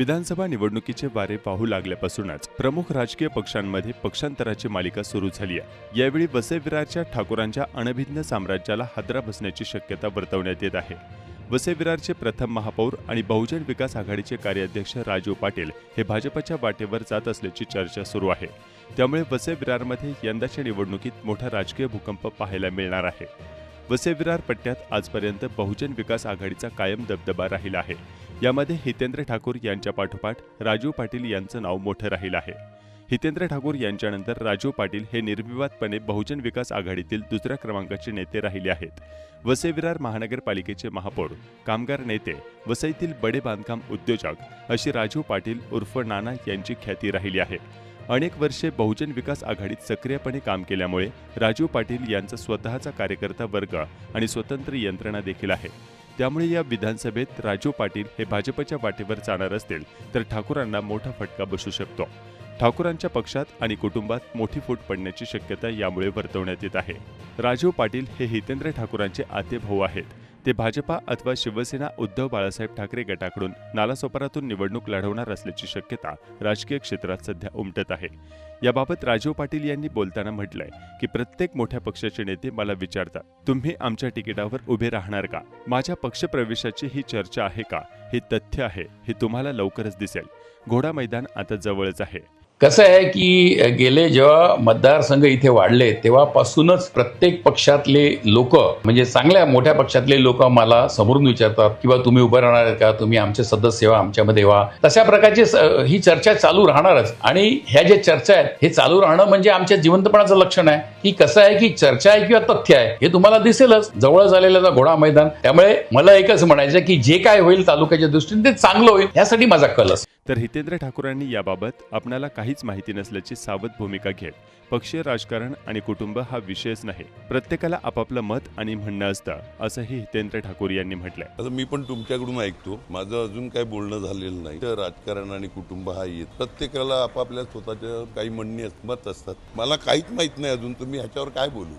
विधानसभा निवडणुकीचे वारे वाहू लागल्यापासूनच प्रमुख राजकीय पक्षांमध्ये पक्षांतराची मालिका सुरू झाली आहे. यावेळी वसई विरारच्या ठाकूरांच्या अनभिज्ञ साम्राज्याला हादरा बसण्याची शक्यता वर्तवण्यात येत आहे. वसई विरारचे प्रथम महापौर आणि बहुजन विकास आघाडीचे कार्याध्यक्ष राजू पाटील हे भाजपच्या वाटेवर जात असल्याची चर्चा सुरू आहे. त्यामुळे वसई विरारमध्ये यंदाच्या निवडणुकीत मोठा राजकीय भूकंप पाहायला मिळणार आहे. वसई विरार पट्ट्यात आजपर्यंत बहुजन विकास आघाडीचा कायम दबदबा राहिला आहे. यामध्ये हितेंद्र ठाकूर यांच्या पाठोपाठ राजू पाटील यांचं नाव मोठं राहिलं आहे. हितेंद्र ठाकूर यांच्यानंतर राजू पाटील हे निर्विवादपणे बहुजन विकास आघाडीतील दुसऱ्या क्रमांकाचे नेते राहिले आहेत. वसई विरार महानगरपालिकेचे महापौर कामगार नेते वसईतील बडे बांधकाम उद्योजक अशी राजू पाटील उर्फ नाना यांची ख्याती राहिली आहे. अनेक वर्षे बहुजन विकास आघाडीत सक्रियपणे काम केल्यामुळे राजू पाटील यांचा स्वतःचा कार्यकर्ता वर्ग आणि स्वतंत्र यंत्रणा देखील आहे. त्यामुळे या विधानसभेत राजू पाटील हे भाजपच्या वाटेवर जाणार असतील तर ठाकूरांना मोठा फटका बसू शकतो. ठाकूरांच्या पक्षात आणि कुटुंबात मोठी फूट पडण्याची शक्यता यामुळे वर्तवण्यात येत आहे. राजीव पाटील हे हितेंद्र ठाकूरांचे आते भाऊ आहेत. ते भाजपा अथवा शिवसेना उद्धव बाळासाहेब ठाकरे गटाकडून नालासोपारातून निवडणूक लढवणार असल्याची शक्यता राजकीय क्षेत्रात सध्या उमटत आहे. याबाबत राजीव पाटील यांनी बोलताना म्हटलंय की प्रत्येक मोठ्या पक्षाचे नेते मला विचारतात तुम्ही आमच्या तिकिटावर उभे राहणार का? माझ्या पक्षप्रवेशाची ही चर्चा आहे का? हे तथ्य आहे हे तुम्हाला लवकरच दिसेल. घोडा मैदान आता जवळच आहे. कसं आहे की गेले जेव्हा मतदारसंघ इथे वाढले तेव्हापासूनच प्रत्येक पक्षातले लोक म्हणजे चांगल्या मोठ्या पक्षातले लोक मला समोरून विचारतात किंवा तुम्ही उभं राहणार आहेत का? तुम्ही आमचे सदस्य व्हा आमच्यामध्ये व्हा. तशा प्रकारची ही चर्चा चालू राहणारच. आणि ह्या ज्या चर्चा आहेत हे चालू राहणं म्हणजे आमच्या जिवंतपणाचं लक्षण आहे. की कसं आहे की चर्चा आहे किंवा तथ्य आहे हे तुम्हाला दिसेलच. जवळ झालेला घोडा मैदान त्यामुळे मला एकच म्हणायचं की जे काय होईल तालुक्याच्या दृष्टीने ते चांगलं होईल यासाठी माझा कलस तर हितेंद्र ठाकूरांनी याबाबत आपणाला काहीच माहिती नसल्याची सावध भूमिका घेत. पक्षीय राजकारण आणि कुटुंब हा विषयच नाही. प्रत्येकाला आपापलं मत आणि म्हणणं असतं असंही हितेंद्र ठाकूर यांनी म्हटलंय. आता मी पण तुमच्याकडून ऐकतो माझं अजून काही बोलणं झालेलं नाही. तर राजकारण आणि कुटुंब हा येत. प्रत्येकाला आपापल्या स्वतःच्या काही म्हणणी मत असतात. मला काहीच माहीत नाही अजून तुम्ही ह्याच्यावर काय बोलू?